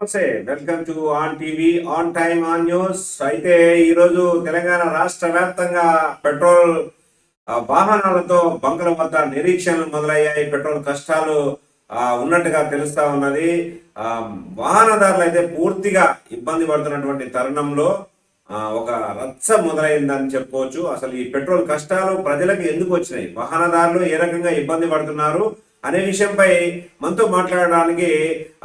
నమస్తే. Welcome to On TV on time on news. అయితే ఈరోజు తెలంగాణ రాష్ట్ర వ్యాప్తంగా పెట్రోల్ వాహనాలతో బంకుల వద్ద నిరీక్షణలు మొదలయ్యాయి. పెట్రోల్ కష్టాలు ఉన్నట్టుగా తెలుస్తా ఉన్నది. వాహనదారులు అయితే పూర్తిగా ఇబ్బంది పడుతున్నటువంటి తరుణంలో ఒక రచ్చ మొదలైందని చెప్పుకోవచ్చు. అసలు ఈ పెట్రోల్ కష్టాలు ప్రజలకు ఎందుకు వచ్చినాయి? వాహనదారులు ఏ రకంగా ఇబ్బంది పడుతున్నారు? అనే విషయంపై మనతో మాట్లాడడానికి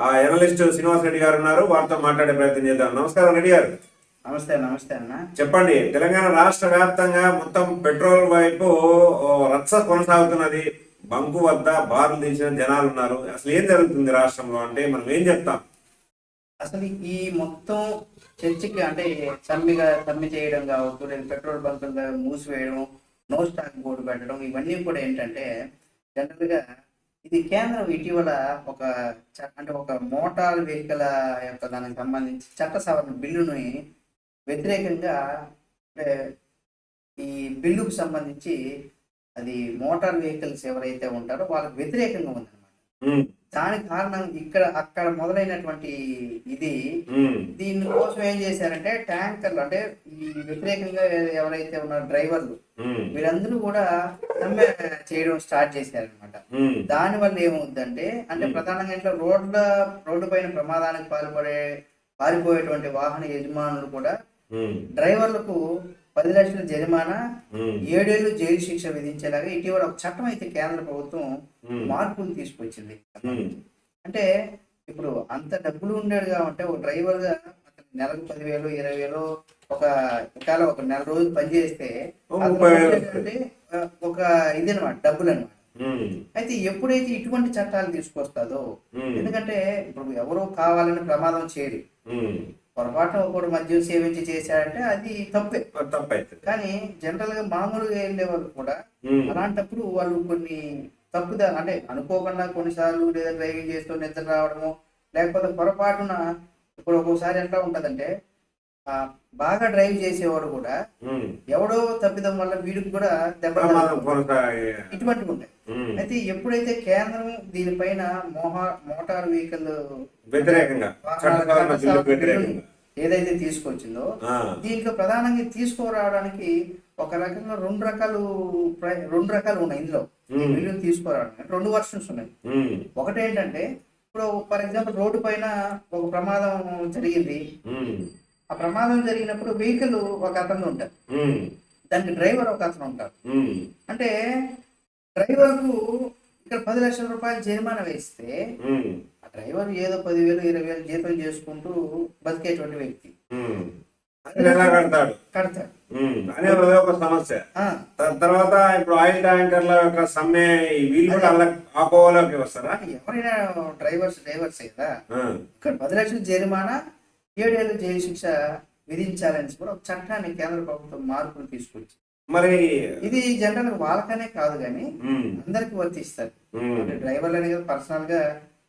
ఆ జర్నలిస్ట్ శ్రీనివాస్ రెడ్డి గారు ఉన్నారు. వారితో మాట్లాడే ప్రయత్నం చేద్దాం. నమస్కారం రెడ్డి గారు. నమస్తే నమస్తే అన్న. చెప్పండి తెలంగాణ రాష్ట్ర వ్యాప్తంగా మొత్తం పెట్రోల్ వైపు రచ్చ కొనసాగుతున్నది. బంకు వద్ద బారులు తీసిన జనాలు ఉన్నారు. అసలు ఏం జరుగుతుంది రాష్ట్రంలో? అంటే మనం ఏం చెప్తాం? అసలు ఈ మొత్తం చర్చకి అంటే సమ్మిగా సమ్మె చేయడం కావచ్చు లేదా పెట్రోల్ బంకులు మూసివేయడం నో స్టాక్ బోర్డు పెట్టడం ఇవన్నీ కూడా ఏంటంటే జనరల్గా ఇది కేంద్రం ఇటీవల ఒక చ- అంటే ఒక మోటార్ వెహికల్ యొక్క దానికి సంబంధించి చట్ట సవరణ బిల్లుని వ్యతిరేకంగా అంటే ఈ బిల్లుకు సంబంధించి అది మోటార్ వెహికల్స్ ఎవరైతే ఉంటారో వాళ్ళకి వ్యతిరేకంగా ఉందన్నమాట. దానికి కారణం ఇక్కడ అక్కడ మొదలైనటువంటి ఇది. దీని కోసం ఏం చేశారంటే ట్యాంకర్లు అంటే ఈ వ్యతిరేకంగా ఎవరైతే ఉన్నారో డ్రైవర్లు వీరందరూ కూడా సమ్మె చేయడం స్టార్ట్ చేశారనమాట దాని వల్ల ఏమవుతుందంటే అంటే. ప్రధానంగా ఇంట్లో రోడ్ల రోడ్డు పైన ప్రమాదానికి పాల్పడే పారిపోయేటువంటి వాహన యజమానులు కూడా డ్రైవర్లకు పది లక్షల జరిమానా ఏడేళ్ళు జైలు శిక్ష విధించేలాగా ఇటీవల ఒక చట్టం అయితే కేంద్ర ప్రభుత్వం మార్పులు తీసుకొచ్చింది. అంటే ఇప్పుడు అంత డబ్బులు ఉండేది కాబట్టి ఒక డ్రైవర్గా నెలకు పదివేలు ఇరవై వేలు ఒక కాలం ఒక నెల రోజులు పనిచేస్తే ఒక ఇది అనమాట డబ్బులు అనమాట అయితే ఎప్పుడైతే ఇటువంటి చట్టాలు తీసుకొస్తుందో ఎందుకంటే ఇప్పుడు ఎవరో కావాలని ప్రమాదం చేయరు పొరపాటున ఒకడు మద్యం సేవించి చేశాడంటే అది తప్పే. తప్పైతుంది. కానీ జనరల్గా మామూలుగా వెళ్ళే వాళ్ళు కూడా. అలాంటప్పుడు వాళ్ళు కొన్ని తప్పుదా అంటే అనుకోకుండా కొన్నిసార్లు లేదా డ్రైవింగ్ చేస్తూ నిద్ర రావడము లేకపోతే పొరపాటున ఇప్పుడు ఒక్కోసారి ఎట్లా ఉంటదంటే బాగా డ్రైవ్ చేసేవాడు కూడా ఎవడో తప్పిదం వల్ల వీడికి కూడా దెబ్బ ఇటువంటివి ఉంటాయి. అయితే ఎప్పుడైతే కేంద్రం దీనిపైన మోహ మోటార్ వెహికల్ వ్యతిరేకంగా ఏదైతే తీసుకొచ్చిందో దీంట్లో ప్రధానంగా తీసుకురావడానికి ఒక రకంగా రెండు రకాలు రెండు రకాలు ఉన్నాయి ఇందులో. బిల్లులు తీసుకురావడానికి. రెండు వర్షన్స్ ఉన్నాయి. ఒకటి ఏంటంటే ఇప్పుడు ఫర్ ఎగ్జాంపుల్ రోడ్డు పైన ఒక ప్రమాదం జరిగింది. ఆ ప్రమాదం జరిగినప్పుడు వెహికల్ ఒక అతను ఉంటారు. దానికి డ్రైవర్ ఒక అతను ఉంటారు. అంటే డ్రైవర్కు ఇక్కడ పది లక్షల రూపాయలు జరిమానా వేస్తే ఆ డ్రైవర్ ఏదో పదివేలు ఇరవై వేలు జీతం చేసుకుంటూ బతికేటువంటి వ్యక్తి. కడతాడు? కడతాడు. అనేది ఒక సమస్య. తర్వాత ఇప్పుడు ఆయిల్ ట్యాంకర్ల యొక్క సమ్మె వీళ్ళు కూడా అలా వస్తారా? ఎవరైనా డ్రైవర్స్ డ్రైవర్స్ కదా? ఇక్కడ పది లక్షల జరిమానా ఏడేళ్ళు జైలు శిక్ష విధించాలని కూడా ఒక చట్టాన్ని కేంద్ర ప్రభుత్వం మార్పులు తీసుకొచ్చి మరి ఇది జనరల్ వాళ్ళకనే కాదు కానీ అందరికి వర్తిస్తారు డ్రైవర్లు అనేది పర్సనల్గా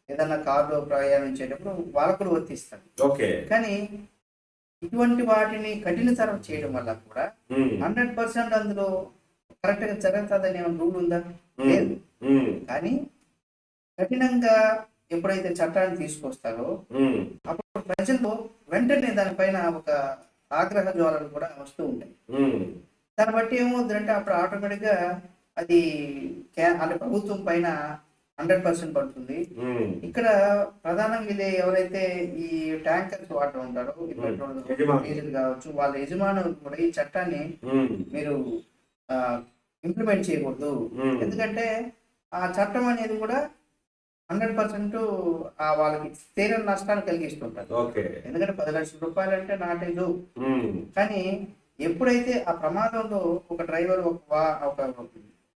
ఏదన్నా కార్లో ప్రయాణించేటప్పుడు వాళ్ళకు కూడా వర్తిస్తారు ఓకే. కానీ ఇటువంటి వాటిని కఠినతరం చేయడం వల్ల కూడా హండ్రెడ్ పర్సెంట్ అందులో కరెక్ట్గా జరుగుతుందని ఏమైనా రూల్ ఉందా? లేదు. కానీ కఠినంగా ఎప్పుడైతే చట్టాన్ని తీసుకొస్తారో అప్పుడు ప్రజల్లో వెంటనే దానిపైన ఒక ఆగ్రహ జ్వాలలు కూడా వస్తూ ఉంటాయి. దాన్ని బట్టి ఏమవుతుందంటే అప్పుడు ఆటోమేటిక్గా అది అంటే ప్రభుత్వం పైన హండ్రెడ్ పర్సెంట్ పడుతుంది. ఇక్కడ ప్రధానంగా ఇది ఎవరైతే ఈ ట్యాంకర్స్ వాటర్ ఉంటారో. డీజిల్ కావచ్చు వాళ్ళ యజమానులు కూడా ఈ చట్టాన్ని మీరు ఇంప్లిమెంట్ చేయకూడదు. ఎందుకంటే ఆ చట్టం అనేది కూడా హండ్రెడ్ పర్సెంట్ వాళ్ళకి తీరని నష్టాన్ని కలిగిస్తుంటారు ఎందుకంటే పది లక్షల రూపాయలు అంటే నాటేదు కానీ ఎప్పుడైతే ఆ ప్రమాదంలో ఒక డ్రైవర్ ఒక ఒక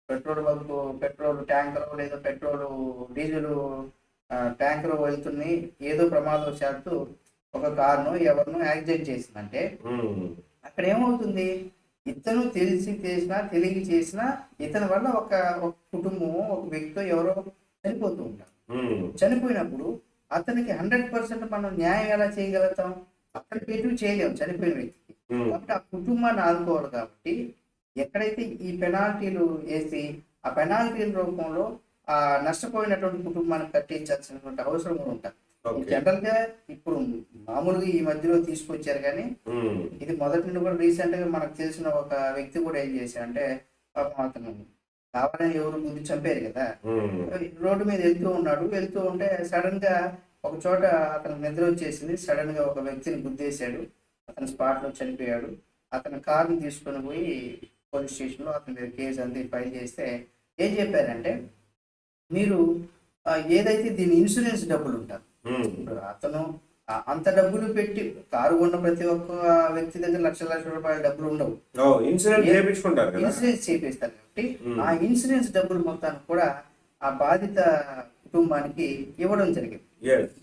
పెట్రోల్ బంక్ పెట్రోల్ ట్యాంకర్ లేదా పెట్రోల్ డీజిల్ ట్యాంకర్ వెళ్తుంది ఏదో ప్రమాదవశాత్తు ఒక కారును ఎవరినో యాక్సిడెంట్ చేసిందంటే అక్కడ ఏమవుతుంది ఇతను తెలిసి చేసినా తెలియ చేసినా ఇతని వల్ల ఒక ఒక కుటుంబం ఒక వ్యక్తి ఎవరో చనిపోతూ ఉంటారు. చనిపోయినప్పుడు అతనికి హండ్రెడ్ పర్సెంట్ మనం న్యాయం ఎలా చేయగలుగుతాం? అతనికి ఎటు చేయలేము చనిపోయిన వ్యక్తికి ఉమ్, కాబట్టి ఆ కుటుంబాన్ని ఆదుకోవాలి కాబట్టి ఎక్కడైతే ఈ పెనాల్టీలు వేసి ఆ పెనాల్టీల రూపంలో ఆ నష్టపోయినటువంటి కుటుంబాన్ని కట్టించాల్సినటువంటి అవసరం కూడా ఉంటుంది. జనరల్గా ఇప్పుడు మామూలుగా ఈ మధ్యలో తీసుకొచ్చారు కానీ ఇది మొదటి నుండి కూడా రీసెంట్గా మనకు తెలిసిన ఒక వ్యక్తి కూడా ఏం చేశారంటే పాపం అతను కావాలని ఎవరు ముందు చంపారు కదా. రోడ్డు మీద వెళ్తూ ఉన్నాడు. వెళ్తూ ఉంటే సడన్గా ఒక చోట అతను నిద్ర వచ్చేసింది. సడన్గా ఒక వ్యక్తిని గుద్దేశాడు. అతను స్పాట్లో చనిపోయాడు అతను కారుని తీసుకొని పోయి పోలీస్ స్టేషన్లో అతని మీద కేసు అంతా ఫైల్ చేస్తే ఏం చెప్పారంటే మీరు ఏదైతే దీని ఇన్సూరెన్స్ డబ్బులు ఉంటారు ఇప్పుడు అతను అంత డబ్బులు పెట్టి కారు కొన్న ప్రతి ఒక్క వ్యక్తి దగ్గర లక్ష లక్షల రూపాయల డబ్బులు ఉండవు ఇన్సూరెన్స్ చేయించుకుంటారు ఇన్సూరెన్స్ చేపిస్తారు కాబట్టి. ఆ ఇన్సూరెన్స్ డబ్బులు మొత్తాన్ని కూడా ఆ బాధిత కుటుంబానికి ఇవ్వడం జరిగింది.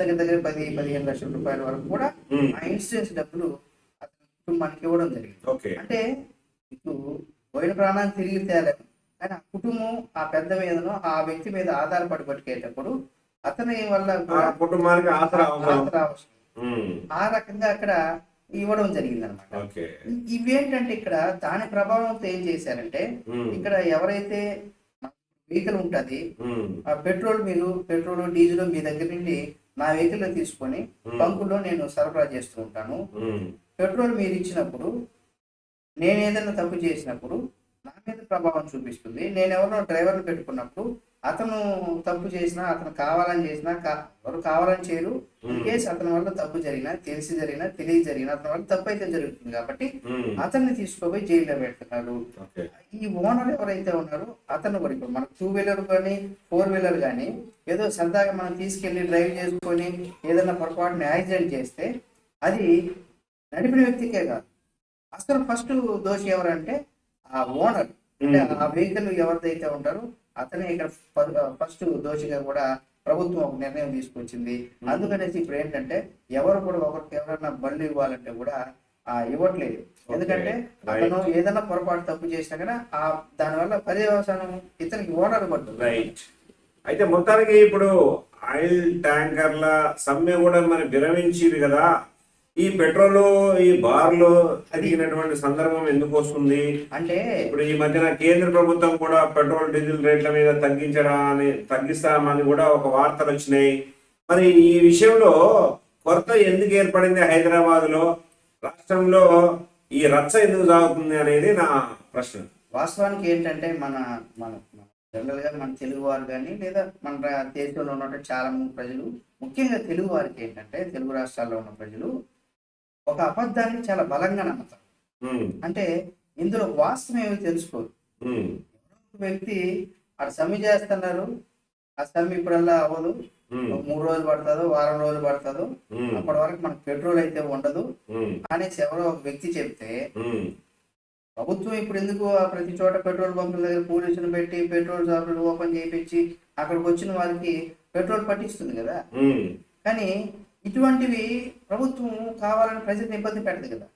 దగ్గర దగ్గర పది పదిహేను లక్షల రూపాయల వరకు కూడా. ఆ ఇన్సూరెన్స్ డబ్బులు కుటుంబానికి ఇవ్వడం జరిగింది. ఓకే. అంటే ఇప్పుడు పోయిన ప్రాణాన్ని తిరిగి తేలేము కానీ ఆ కుటుంబం ఆ పెద్ద మీదను ఆ వ్యక్తి మీద ఆధారపడి బతికేటప్పుడు అతని వల్ల కుటుంబానికి ఆ రకంగా అక్కడ ఇవ్వడం జరిగింది అనమాట ఇవేంటంటే ఇక్కడ దాని ప్రభావంతో ఏం చేశారంటే ఇక్కడ ఎవరైతే వెహికల్ ఉంటుంది ఆ పెట్రోల్ మీరు పెట్రోల్ డీజిల్ మీ దగ్గర నుండి నా వెహికల్ తీసుకొని. బంకుల్లో నేను సరఫరా చేస్తూ ఉంటాను. పెట్రోల్ మీరు ఇచ్చినప్పుడు నేను ఏదైనా తప్పు చేసినప్పుడు నా మీద ప్రభావం చూపిస్తుంది. నేను ఎవరినో డ్రైవర్ని పెట్టుకున్నప్పుడు అతను తప్పు చేసినా అతను కావాలని చేసినా ఎవరు కావాలని చేయరు. కేసు అతని వల్ల తప్పు జరిగినా తెలిసి జరిగినా తెలియ జరిగినా అతని వల్ల తప్పు అయితే జరుగుతుంది కాబట్టి అతన్ని తీసుకుపోయి జైల్లో పెడుతున్నారు. ఈ ఓనర్ ఎవరైతే ఉన్నారో అతను కూడా ఇప్పుడు మనకు టూ వీలర్ కానీ ఫోర్ వీలర్ కానీ ఏదో సరదాగా మనం తీసుకెళ్ళి డ్రైవ్ చేసుకొని ఏదైనా పొరపాటున యాక్సిడెంట్ చేస్తే అది నడిపిన వ్యక్తికే కాదు. అసలు ఫస్ట్ దోషి ఎవరంటే ఆ ఓనర్. అంటే ఆ వెహికల్ ఎవరిదైతే ఉంటారో అతనే ఇక్కడ ఫస్ట్ దోషిగా కూడా ప్రభుత్వం ఒక నిర్ణయం తీసుకొచ్చింది. అందుకనేసి ఇప్పుడు ఏంటంటే ఎవరు కూడా ఒకరికి ఎవరైనా బండ్లు ఇవ్వాలంటే కూడా ఆ ఇవ్వట్లేదు. ఎందుకంటే అతను ఏదైనా పొరపాటు తప్పు చేసినా కానీ ఆ దానివల్ల పర్యవసానం ఇతనికి ఓనర్ పడుతుంది. రైట్ అయితే మొత్తానికి ఇప్పుడు ఆయిల్ ట్యాంకర్ల సమ్మె కూడా మరి విరమించింది కదా. ఈ పెట్రోల్ ఈ బార్లు అడిగినటువంటి సందర్భం ఎందుకు వస్తుంది? అంటే ఇప్పుడు ఈ మధ్యన కేంద్ర ప్రభుత్వం కూడా పెట్రోల్ డీజిల్ రేట్ల మీద తగ్గించడాన్ని తగ్గిస్తామని కూడా ఒక వార్తలు వచ్చినాయి. మరి ఈ విషయంలో కొరత ఎందుకు ఏర్పడింది హైదరాబాద్లో రాష్ట్రంలో ఈ రచ్చ ఎందుకు సాగుతుంది అనేది నా ప్రశ్న. వాస్తవానికి ఏంటంటే మన మన జనరల్గా మన తెలుగు వారు కానీ లేదా మన దేశంలో ఉన్నటువంటి చాలా మంది ప్రజలు ముఖ్యంగా తెలుగు వారికి ఏంటంటే తెలుగు రాష్ట్రాల్లో ఉన్న ప్రజలు ఒక అబద్ధాన్ని చాలా బలంగా నమ్ముతారు అంటే ఇందులో వాస్తవం ఏమో తెలుసుకోరు వ్యక్తి అక్కడ సమ్మె చేస్తున్నారు. ఆ సమ్మె ఇప్పుడల్లా అవ్వదు. మూడు రోజులు పడుతుందో వారం రోజులు పడుతుందో అప్పటి వరకు మనకు పెట్రోల్ అయితే ఉండదు. అనేసి ఎవరో ఒక వ్యక్తి చెప్తే ప్రభుత్వం ఇప్పుడు ఎందుకు ప్రతి చోట పెట్రోల్ బంకుల దగ్గర పోలీసులు పెట్టి పెట్రోల్ షాపులు ఓపెన్ చేయించి అక్కడికి వచ్చిన వారికి పెట్రోల్ పట్టిస్తుంది కదా. కానీ ఇటువంటివి ప్రభుత్వం కావాలని ప్రజల్ని ఇబ్బంది పెడదు కదా.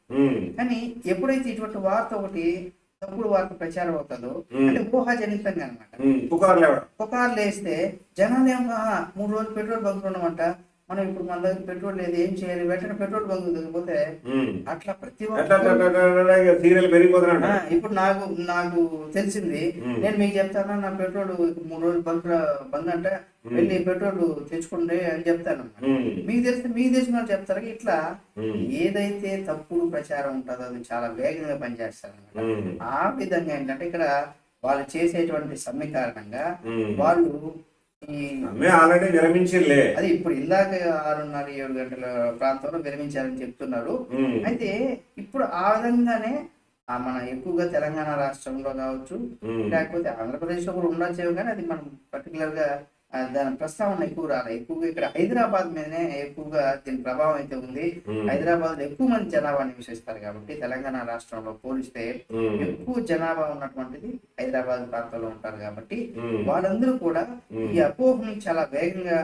కానీ ఎప్పుడైతే ఇటువంటి వార్త ఒకటి తప్పుడు వార్త ప్రచారం అవుతుందో అంటే ఊహాజనితంగా అనమాట. పుకార్లు వేస్తే జనాలు ఏమో "ఆహా, మూడు రోజులు పెట్రోల్ బంకులు ఉన్నామంట మనం ఇప్పుడు మన దగ్గర పెట్రోల్ లేదు ఏం చేయాలి? వెంటనే పెట్రోల్ బంకు ఉమ్. అట్లా ప్రతి సీరియల్ పెరిగిపోతున్నాడు. ఇప్పుడు నాకు నాకు తెలిసింది. నేను మీకు చెప్తాను నా పెట్రోల్ మూడు రోజులు బంక్ బంద్ అంటే వెళ్ళి పెట్రోల్ తెచ్చుకోండి అని చెప్తాను మీకు తెలిస్తే మీకు తెలిసిన చెప్తారు ఇట్లా ఏదైతే తప్పుడు ప్రచారం ఉంటుందో అది చాలా వేగంగా పనిచేస్తారు ఆ విధంగా ఏంటంటే ఇక్కడ వాళ్ళు చేసేటువంటి సమ్మె కారణంగా. వాళ్ళు ఆల్రెడీ అది ఇప్పుడు ఇందాక ఆరున్నర ఏడు గంటల ప్రాంతంలో విరమించారని చెప్తున్నారు. అయితే ఇప్పుడు ఆ విధంగానే మన ఎక్కువగా తెలంగాణ రాష్ట్రంలో కావచ్చు లేకపోతే ఆంధ్రప్రదేశ్లో కూడా ఉండొచ్చు కానీ అది మనం పర్టికులర్గా దాని ప్రస్తావన ఎక్కువ రాలే. ఎక్కువగా ఇక్కడ హైదరాబాద్ మీదనే ఎక్కువగా దీని ప్రభావం అయితే ఉంది. హైదరాబాద్లో ఎక్కువ మంది జనాభా నివసిస్తారు కాబట్టి తెలంగాణ రాష్ట్రంలో పోలిస్తే ఎక్కువ జనాభా ఉన్నటువంటిది హైదరాబాద్ ప్రాంతంలో ఉంటారు కాబట్టి వాళ్ళందరూ కూడా ఈ అపోహని చాలా వేగంగా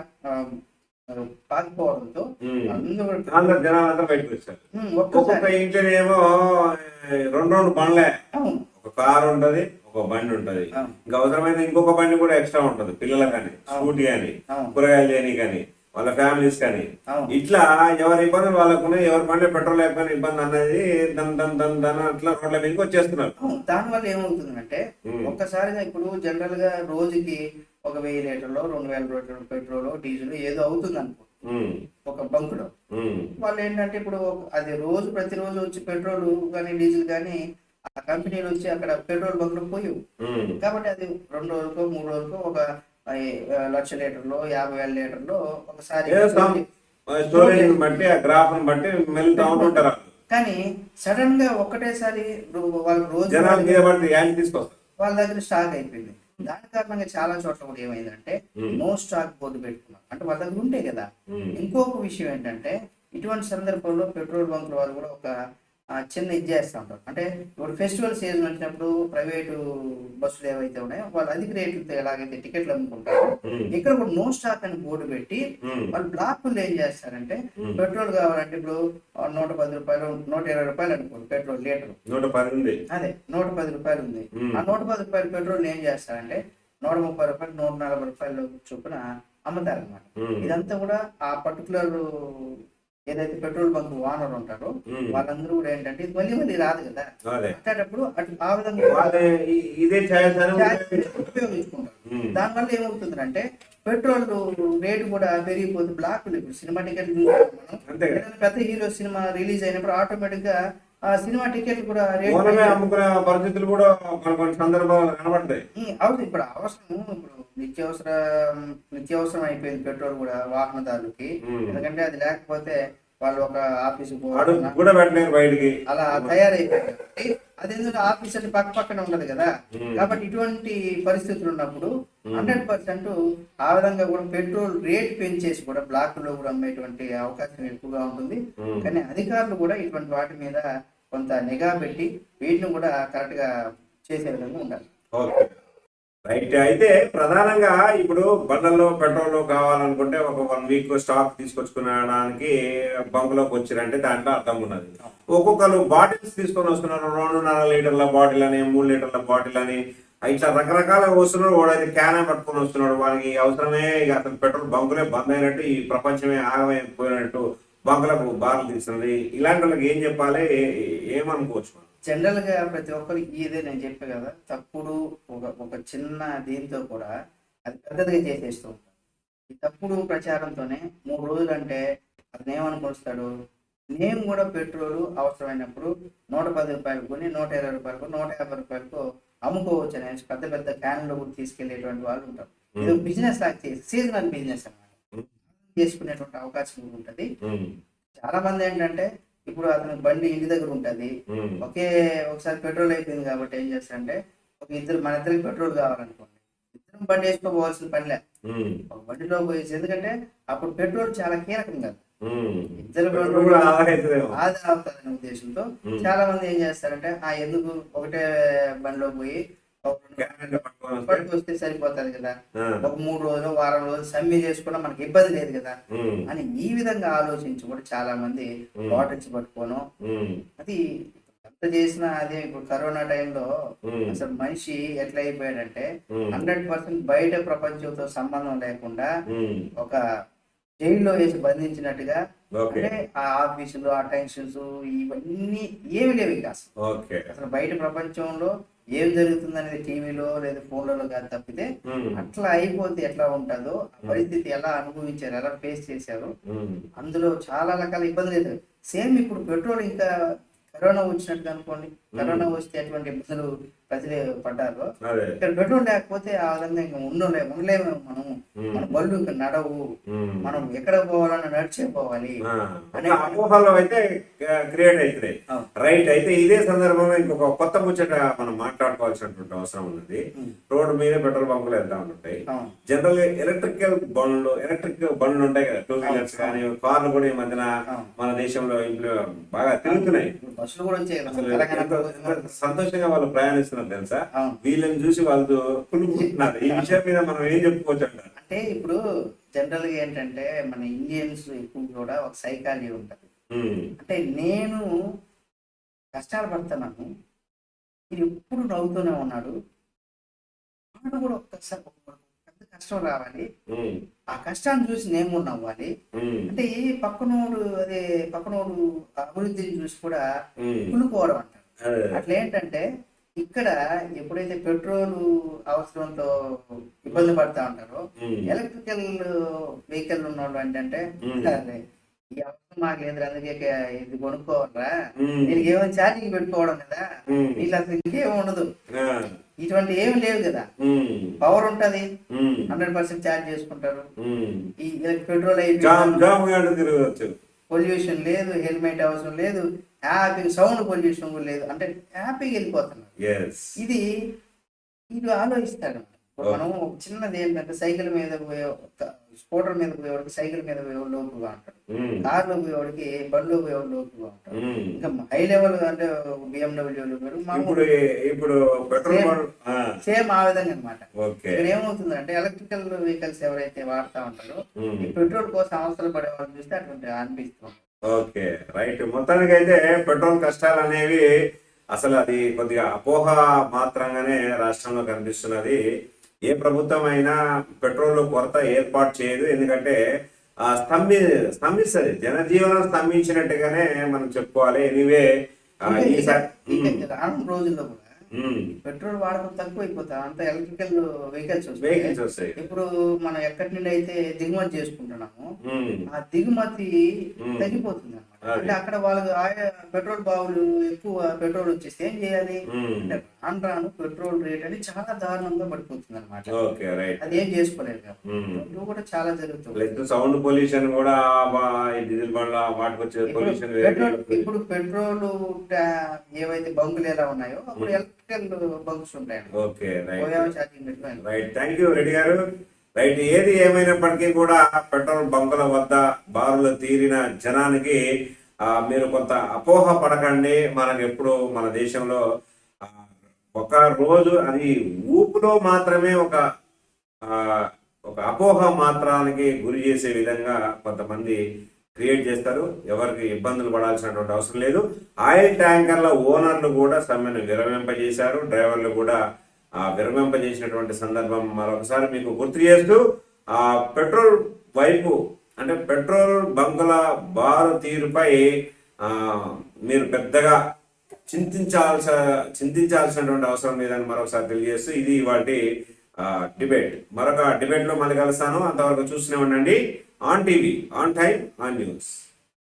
పాకిపోవడంతో. అందరూ అందరు జనాలంతా బయటకు వచ్చారు. ఉమ్, ఒక్కొక్క ఇంట్లోనేమో ఏ, రెండు రెండు బండ్లే. అవును. ఒక కారు ఉంటది ఒక బండి ఉంటది. ఇంకా అవసరమైన ఇంకొక బండి కూడా ఎక్స్ట్రా ఉంటది పిల్లల కానీ స్కూటీ కానీ కూరగాయలు లేని కానీ వాళ్ళ ఫ్యామిలీస్ కానీ. ఇట్లా ఎవరి ఇబ్బందులు వాళ్ళకున్నాయి ఎవరి బండి పెట్రోల్ లేకపోయినా ఇబ్బంది అన్నది దన్ దన్ దన్ దన్ అట్లా రోడ్ల మీదకి వచ్చేస్తున్నారు. దానివల్ల ఏమవుతుందంటే ఒక్కసారిగా ఇప్పుడు జనరల్గా రోజుకి ఒక వెయ్యి లీటర్లు రెండు వేల లీటర్లు పెట్రోల్ డీజిల్ ఏదో అవుతుంది అనుకో ఒక బంకులో. వాళ్ళు ఏంటంటే ఇప్పుడు అది రోజు ప్రతిరోజు వచ్చి పెట్రోల్ కానీ డీజిల్ కానీ ఆ కంపెనీలు వచ్చి అక్కడ పెట్రోల్ బంకులు పోయి ఉమ్, కాబట్టి అది రెండు రోజులకో మూడు రోజులకో ఒక లక్ష లీటర్లు యాభై వేల లీటర్లు ఒకసారి ఏదో some స్టోరేజ్ బట్టి ఆ గ్రాఫ్ బట్టి మెల్లుతా ఉంటుంటారు వాళ్ళు. కానీ సడన్గా ఒక్కటేసారి రో- వాళ్ళ రోజు వాళ్ళ దగ్గర స్టాక్ అయిపోయింది. దాని కారణంగా చాలా చోట్ల కూడా ఏమైందంటే నో స్టాక్ బోర్డు పెట్టుకున్నారు. అంటే వాళ్ళ దగ్గర ఉంటే కదా. ఇంకొక విషయం ఏంటంటే ఇటువంటి సందర్భంలో పెట్రోల్ బంకుల వాళ్ళు కూడా ఒక చిన్న ఇది చేస్తూ ఉంటారు. అంటే ఇప్పుడు ఫెస్టివల్ సీజన్ వచ్చినప్పుడు ప్రైవేటు బస్సులు ఏవైతే ఉన్నాయో వాళ్ళు అధిక రేట్లతో ఎలాగైతే టికెట్లు అమ్ముకుంటారో ఇక్కడ కూడా నో స్టాక్ అని బోర్డు పెట్టి వాళ్ళు బ్లాక్లు ఏం చేస్తారంటే. పెట్రోల్ కావాలంటే ఇప్పుడు నూట పది రూపాయలు నూట ఇరవై రూపాయలు అనుకోండి పెట్రోల్ లీటర్. నూట పది ఉంది. అదే నూట పది రూపాయలు ఉంది. ఆ నూట పది రూపాయల పెట్రోల్ ఏం చేస్తారంటే నూట ముప్పై రూపాయలు నూట నలభై రూపాయలు చొప్పున అమ్ముతారు అనమాట ఇదంతా కూడా ఆ పర్టికులర్ ఏదైతే పెట్రోల్ బంక్ ఓనర్ ఉంటారో వాళ్ళందరూ కూడా ఏంటంటే ఇది మళ్ళీ మళ్ళీ రాదు కదా. అట్టేటప్పుడు అటు ఆ విధంగా ఉపయోగించుకుంటారు. దానివల్ల ఏమవుతుందంటే పెట్రోల్ రేటు కూడా పెరిగిపోతే బ్లాక్ ఇప్పుడు సినిమా టికెట్లు మనం ఏదైనా పెద్ద హీరో సినిమా రిలీజ్ అయినప్పుడు ఆటోమేటిక్గా సినిమా టికెట్ కూడా ఓనమే అమ్ముకునే పరిస్థితులు కూడా కొన్ని కొన్ని సందర్భాలు కనబడతాయి అవును ఇప్పుడు అవసరం ఇప్పుడు నిత్యావసర నిత్యావసరం అయిపోయింది పెట్రోల్ కూడా వాహనదారులకి. ఎందుకంటే అది లేకపోతే వాళ్ళు ఒక ఆఫీసు కూడా పెట్టలేరు బయటికి. అలా తయారైపోయింది. కాబట్టి అది ఎందుకంటే ఆఫీస్ అంటే పక్క పక్కన ఉండదు కదా. కాబట్టి ఇటువంటి పరిస్థితులు ఉన్నప్పుడు హండ్రెడ్ పర్సెంట్ ఆ విధంగా కూడా పెట్రోల్ రేట్ పెంచేసి కూడా బ్లాక్లో కూడా అమ్మేటువంటి అవకాశం ఎక్కువగా ఉంటుంది. కానీ అధికారులు కూడా ఇటువంటి వాటి మీద కొంత నిఘా పెట్టి వీటిని కూడా కరెక్ట్గా చేసే విధంగా ఉండాలి. ఓకే. రైట్. అయితే ప్రధానంగా ఇప్పుడు బండల్లో పెట్రోల్ కావాలనుకుంటే ఒక వన్ వీక్ స్టాక్ తీసుకొచ్చుకునడానికి బంకులోకి వచ్చిరంటే దాంట్లో అర్థం ఉన్నది. ఒక్కొక్కరు బాటిల్స్ తీసుకొని వస్తున్నారు. రెండున్నర లీటర్ల బాటిల్ అని మూడు లీటర్ల బాటిల్ అని ఇట్లా రకరకాల వస్తున్నారు వాడైతే క్యాన్ పట్టుకొని వస్తున్నాడు. వాళ్ళకి అవసరమే ఇక అసలు పెట్రోల్ బంకులే బంద్ అయినట్టు ఈ ప్రపంచమే ఆగమైపోయినట్టు బంకులకు బార్లు తీస్తుంది ఇలాంటి వాళ్ళకి ఏం చెప్పాలి? ఏమనుకోవచ్చు మనం? జనరల్గా ప్రతి ఒక్కరికి ఇదే నేను చెప్పే కదా తప్పుడు ఒక ఒక చిన్న దీంతో కూడా అది పెద్దదిగా చేసేస్తూ ఉంటారు. ఈ తప్పుడు ప్రచారంతోనే మూడు రోజులు అంటే అతను ఏమనుకొస్తాడు? నేను కూడా పెట్రోల్ అవసరమైనప్పుడు నూట పది రూపాయలు కొని నూట ఇరవై రూపాయలకు నూట యాభై రూపాయలకు అమ్ముకోవచ్చు అనేసి పెద్ద పెద్ద క్యాన్లు కూడా తీసుకెళ్ళేటువంటి వాళ్ళు ఉంటారు. ఇది బిజినెస్ లాగా చేసి సీజనల్ బిజినెస్ అన్నమాట. చేసుకునేటువంటి అవకాశం ఉంటుంది. చాలా మంది ఏంటంటే ఇప్పుడు అతని బండి ఇంటి దగ్గర ఉంటది. ఒకే ఒకసారి పెట్రోల్ అయిపోయింది కాబట్టి ఏం చేస్తారంటే ఒక ఇద్దరు మన ఇద్దరికి పెట్రోల్ కావాలనుకోండి. ఇద్దరం బండి వేసుకోపోవాల్సిన పనిలే ఒక బండిలో పోయేసి ఎందుకంటే అప్పుడు పెట్రోల్ చాలా కీలకం కదా. ఇద్దరు పెట్రోల్ ఆదా అవుతుందనే ఉద్దేశంతో. చాలా మంది ఏం చేస్తారంటే ఆ ఎందుకు? ఒకటే బండిలో పోయి పట్టుకొని వస్తే, సరిపోతుంది కదా. ఒక మూడు రోజులు వారం రోజులు సమ్మె చేసుకున్నా మనకి ఇబ్బంది లేదు కదా. అని ఈ విధంగా ఆలోచించి కూడా చాలా మంది బాటిల్స్ పట్టుకోను. అది ఎంత చేసినా అదే ఇప్పుడు కరోనా టైంలో అసలు మనిషి ఎట్లా అయిపోయాడంటే హండ్రెడ్ పర్సెంట్ బయట ప్రపంచంతో సంబంధం లేకుండా ఒక జైల్లో వేసి బంధించినట్టుగా అంటే ఆ ఆఫీసులు ఆ టెన్షన్స్ ఇవన్నీ ఏమి లేవు ఇక అసలు బయట ప్రపంచంలో ఏం జరుగుతుంది అనేది టీవీలో లేదా ఫోన్లలో కాదు తప్పితే అట్లా అయిపోతే ఎట్లా ఉంటుందో ఆ పరిస్థితి ఎలా అనుభవించారు ఎలా ఫేస్ చేశారు అందులో చాలా రకాల ఇబ్బందులు లేదు సేమ్ ఇప్పుడు పెట్రోల్ ఇంకా కరోనా వచ్చినట్టు అనుకోండి కరోనా వస్తే ఎటువంటి ఇబ్బందులు ప్రజలు పడ్డారో. ఇక్కడ పెట్రోల్ లేకపోతే ఆ విధంగా ఇంకా ఉండలే ఉండలేము మనం మన బళ్ళు ఇంకా నడవు. మనం ఎక్కడ పోవాలన్నా నడిచే పోవాలి. ఒక అపోహలు అయితే క్రియేట్ అవుతున్నాయి. రైట్ అయితే ఇదే సందర్భంలో ఇంకొక కొత్త ముచ్చట మనం మాట్లాడుకోవాల్సినటువంటి అవసరం ఉన్నది. ఉమ్. రోడ్డు మీద పెట్రోల్ బంకులు వెళ్తా ఉంటాయి. జనరల్గా ఎలక్ట్రికల్ బండ్లు ఎలక్ట్రిక్ బండ్లు ఉంటాయి కదా టూ వీలర్స్ కానీ కార్లు కూడా ఈ మధ్యన. మన దేశంలో ఇంట్లో బాగా తిరుగుతున్నాయి. బస్సులు కూడా సంతోషంగా వాళ్ళు ప్రయాణిస్తున్నారు తెలుసా. వీళ్ళని చూసి వాళ్ళు కులుకుంటున్నారు ఈ విషయం మీద మనం ఏం చెప్పుకోవచ్చు అంటే ఇప్పుడు జనరల్గా ఏంటంటే మన ఇండియన్స్ ఎక్కువ కూడా ఒక సైకాలజీ ఉంటుంది. అంటే నేను కష్టాలు పడుతున్నాను. ఇది ఎప్పుడు నవ్వుతూనే ఉన్నాడు. నాకు కూడా ఒక్కసారి ఒక పెద్ద కష్టం రావాలి. ఆ కష్టాన్ని చూసి నేను కూడా నవ్వాలి. అంటే పక్కనోడు అదే పక్కనోడు అభివృద్ధిని చూసి కూడా. కులుకోవడం అంటారు. అట్లా ఏంటంటే ఇక్కడ ఎప్పుడైతే పెట్రోల్ అవసరంతో ఇబ్బంది పడతా ఉంటారో ఎలక్ట్రికల్ వెహికల్ ఉన్న వాళ్ళు ఏంటంటే ఈ అవసరం మాకు లేదు అందుకే ఇది కొనుక్కోవాలరా. దీనికి ఏమైనా ఛార్జింగ్ పెట్టుకోవడం కదా వీళ్ళు అసలు ఇంకేం ఉండదు. ఇటువంటి ఏమి లేవు కదా. పవర్ ఉంటది. హండ్రెడ్ పర్సెంట్ ఛార్జ్ చేసుకుంటారు. ఈ పెట్రోల్ అయిపోయి పొల్యూషన్ లేదు హెల్మెట్ అవసరం లేదు. హ్యాపీ సౌండ్ పొల్యూషన్ కూడా లేదు. అంటే హ్యాపీగా వెళ్ళిపోతున్నారు. ఇది ఇది ఆలోచిస్తాడు. ఇప్పుడు మనం ఒక చిన్నది ఏంటంటే సైకిల్ మీద పోయే స్కూటర్ మీద పోయేవాడికి సైకిల్ మీద పోయేవాడు లోపుగా ఉంటాడు. కార్లో పోయేవాడికి బండిలో పోయేవాడు లోపుగా ఉంటాడు. ఇంకా హై లెవెల్ అంటే బిఎండబ్ల్యూలు ఇప్పుడు సేమ్ ఆ. విధంగా అనమాట ఇక్కడ ఏమవుతుందంటే ఎలక్ట్రికల్ వెహికల్స్ ఎవరైతే వాడుతా ఉంటారో ఈ పెట్రోల్ కోసం అవసరం పడే వాళ్ళు చూస్తే అటువంటి అనిపిస్తుంది ఓకే రైట్. మొత్తానికి అయితే పెట్రోల్ కష్టాలు అనేవి అసలు అది కొద్దిగా అపోహ మాత్రంగానే రాష్ట్రంలో కనిపిస్తున్నది. ఏ ప్రభుత్వం అయినా పెట్రోల్ కొరత ఏర్పాటు చేయదు. ఎందుకంటే ఆ స్తంభి స్తంభిస్తుంది. జనజీవనం స్తంభించినట్టుగానే మనం చెప్పుకోవాలి. ఎనీవే ఈసారి రోజుల్లో పెట్రోల్ వాడకం తక్కువ అయిపోతా అంత ఎలక్ట్రికల్ వెహికల్స్ వెహికల్స్ వస్తాయి ఇప్పుడు మనం ఎక్కడి నుండి అయితే దిగుమతి చేసుకుంటున్నాము ఆ దిగుమతి. తగ్గిపోతుంది అది. అంటే అక్కడ వాళ్ళకి పెట్రోల్ బావులు ఎక్కువ పెట్రోల్ వచ్చేస్తే ఏం చేయాలి? అంటే రాను రాను పెట్రోల్ రేట్ అనేది చాలా దారుణంగా పడిపోతుంది అనమాట ఓకే రైట్. అది ఏం చేసుకోలేదు కాబట్టి కూడా చాలా జరుగుతుంది. సౌండ్ పొల్యూషన్ కూడా డీజిల్ బండ్ల వాటికి వచ్చే ఇప్పుడు పొల్యూషన్ పెట్రోల్ ఇప్పుడు పెట్రోల్ ఏవైతే బంకులు ఎలా ఉన్నాయో అప్పుడు ఎలక్ట్రికల్ బంక్స్ ఉంటాయండి. Okay right. Thank you Reddy గారు. రైట్ ఏది ఏమైనప్పటికీ కూడా పెట్రోల్ బంకుల వద్ద బారులు తీరిన జనానికి మీరు కొంత అపోహ పడకండి. మనకు ఎప్పుడు మన దేశంలో ఒక రోజు అది ఊపులో మాత్రమే ఒక ఒక అపోహ మాత్రానికి గురి చేసే విధంగా కొంతమంది క్రియేట్ చేస్తారు. ఎవరికి ఇబ్బందులు పడాల్సినటువంటి అవసరం లేదు. ఆయిల్ ట్యాంకర్ల ఓనర్లు కూడా సమ్మెను విరమింపజేశారు. డ్రైవర్లు కూడా విరమింపజేసినటువంటి సందర్భం మరొకసారి మీకు గుర్తు చేస్తూ ఆ పెట్రోల్ వైపు అంటే పెట్రోల్ బంకుల బారు తీరుపై మీరు పెద్దగా చింతించాల్సిన చింతించాల్సినటువంటి అవసరం లేదని మరొకసారి తెలియజేస్తూ ఇది వాటి డిబేట్. మరొక డిబేట్లో మళ్ళీ కలుస్తాను. అంతవరకు చూస్తూనే ఉండండి. On TV on time on news.